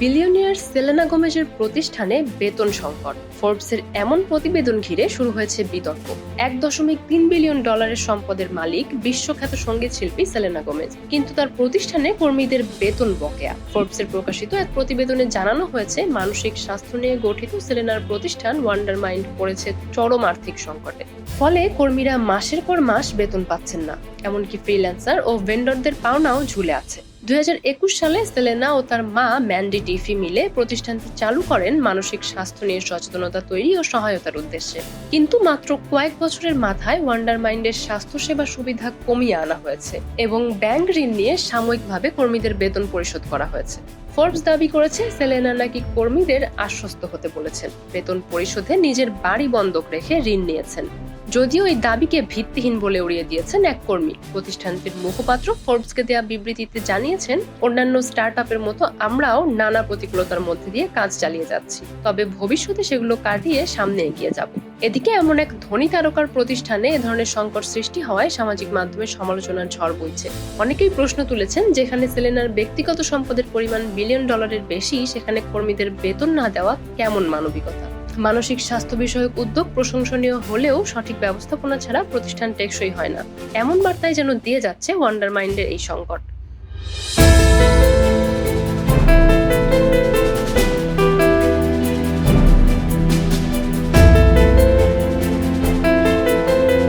Billionaire Selena গোমেজের প্রতিষ্ঠানে বেতন সংকট। ফোর্বসের এমন প্রতিবেদন ঘিরে শুরু হয়েছে বিতর্ক। এক দশমিক তিন বিলিয়ন ডলারের সম্পদের মালিক বিশ্বখ্যাত সংগীত শিল্পী সেলেনা গোমেজ। কিন্তু তার প্রতিষ্ঠানে কর্মীদের বেতন বকেয়া। ফোর্বসের প্রকাশিত এক প্রতিবেদনে জানানো হয়েছে, মানসিক স্বাস্থ্য নিয়ে গঠিত সেলেনার প্রতিষ্ঠান ওয়ান্ডার মাইন্ড পড়েছে চরম আর্থিক সংকটে। ফলে কর্মীরা মাসের পর মাস বেতন পাচ্ছেন না। এমনকি ফ্রিল্যান্সার ও ভেন্ডরদের পাওনাও ঝুলে আছে। দুই হাজার একুশ সালে সেলেনা ও তার মা ম্যান্ডি ডিফি মিলে প্রতিষ্ঠানটি চালু করেন মানসিক স্বাস্থ্য নিয়ে সচেতনতা তৈরি ও সহায়তার উদ্দেশ্যে। কিন্তু মাত্র কয়েক বছরের মাথায় ওয়ান্ডার মাইন্ডের স্বাস্থ্যসেবা সুবিধা কমিয়ে আনা হয়েছে এবং ব্যাংক ঋণ নিয়ে সাময়িকভাবে কর্মীদের বেতন পরিশোধ করা হয়েছে। ফোর্বস দাবি করেছে, সেলেনা নাকি কর্মীদের আশ্বস্ত হতে বলেছেন। বেতন পরিশোধে নিজের বাড়ি বন্ধক রেখে ঋণ নিয়েছেন। যদিও এই দাবিকে ভিত্তিহীন বলে উড়িয়ে দিয়েছেন এক কর্মী। প্রতিষ্ঠানটির মুখপাত্র ফোর্বসকে দেওয়া বিবৃতিতে জানিয়েছেন, অন্যান্য স্টার্ট আপের মতো আমরাও নানা প্রতিকূলতার মধ্যে দিয়ে কাজ চালিয়ে যাচ্ছি। তবে ভবিষ্যতে সেগুলো কাটিয়ে সামনে এগিয়ে যাব। এদিকে এমন এক ধনী তারকার প্রতিষ্ঠানে এ ধরনের সংকট সৃষ্টি হওয়ায় সামাজিক মাধ্যমে সমালোচনার ঝড় বইছে। অনেকেই প্রশ্ন তুলেছেন, যেখানে সেলেনার ব্যক্তিগত সম্পদের পরিমাণ বিলিয়ন ডলারের বেশি, সেখানে কর্মীদের বেতন না দেওয়া কেমন মানবিকতা? মানসিক স্বাস্থ্য বিষয়ক উদ্যোগ প্রশংসনীয় হলেও সঠিক ব্যবস্থাপনা ছাড়া প্রতিষ্ঠান টেকসই হয় না। এমন বার্তায় যেন দিয়ে যাচ্ছে ওয়ান্ডার মাইন্ডের এই সংকট।